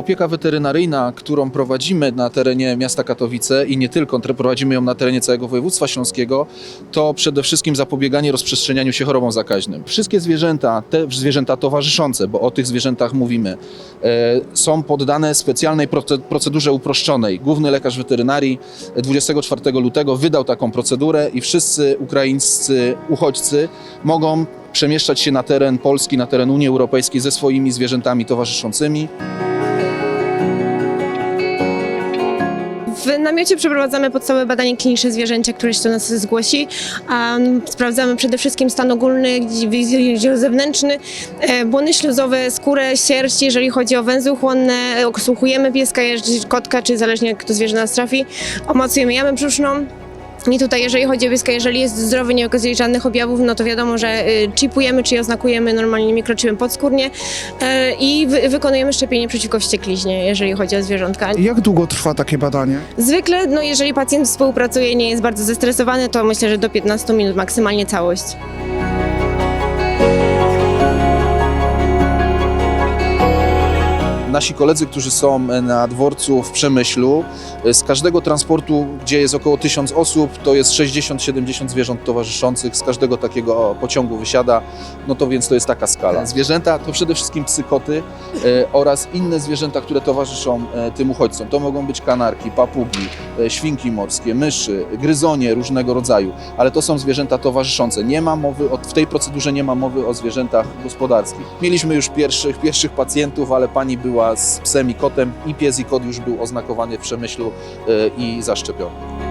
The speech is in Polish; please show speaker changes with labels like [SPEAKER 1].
[SPEAKER 1] opieka weterynaryjna, którą prowadzimy na terenie miasta Katowice i nie tylko, prowadzimy ją na terenie całego województwa śląskiego, to przede wszystkim zapobieganie rozprzestrzenianiu się chorobom zakaźnym. Wszystkie zwierzęta, te zwierzęta towarzyszące, bo o tych zwierzętach mówimy, e, są poddane specjalnej proce- procedurze uproszczonej. Główny lekarz weterynarii 24 lutego wydał taką procedurę i wszyscy ukraińscy uchodźcy mogą przemieszczać się na teren Polski, na teren Unii Europejskiej ze swoimi zwierzętami towarzyszącymi.
[SPEAKER 2] W namiocie przeprowadzamy podstawowe badanie kliniczne zwierzęcia, które się do nas zgłosi. Um, sprawdzamy przede wszystkim stan ogólny, dział zewnętrzny, e, błony śluzowe, skórę, sierść, jeżeli chodzi o węzły chłonne, odsłuchujemy pieska, kotka, czy zależnie jak to zwierzę nas trafi, omacujemy jamę brzuszną. I tutaj, jeżeli chodzi o pieska, jeżeli jest zdrowy, nie okazuje żadnych objawów, no to wiadomo, że y, chipujemy, czy oznakujemy normalnie mikroczipem podskórnie e, i wy, wykonujemy szczepienie przeciwko wściekliźnie, jeżeli chodzi o zwierzątka.
[SPEAKER 3] Jak długo trwa takie badanie?
[SPEAKER 2] Zwykle, no jeżeli pacjent współpracuje, nie jest bardzo zestresowany, to myślę, że do 15 minut maksymalnie całość.
[SPEAKER 1] Nasi koledzy, którzy są na dworcu w Przemyślu, z każdego transportu, gdzie jest około 1000 osób, to jest 60-70 zwierząt towarzyszących, z każdego takiego pociągu wysiada, no to więc to jest taka skala. Zwierzęta to przede wszystkim psy, koty e, oraz inne zwierzęta, które towarzyszą e, tym uchodźcom. To mogą być kanarki, papugi, e, świnki morskie, myszy, gryzonie różnego rodzaju, ale to są zwierzęta towarzyszące. Nie ma mowy, o, w tej procedurze nie ma mowy o zwierzętach gospodarskich. Mieliśmy już pierwszych, pierwszych pacjentów, ale pani była z psem i kotem i pies i kot już był oznakowany w przemyślu e, i zaszczepiony.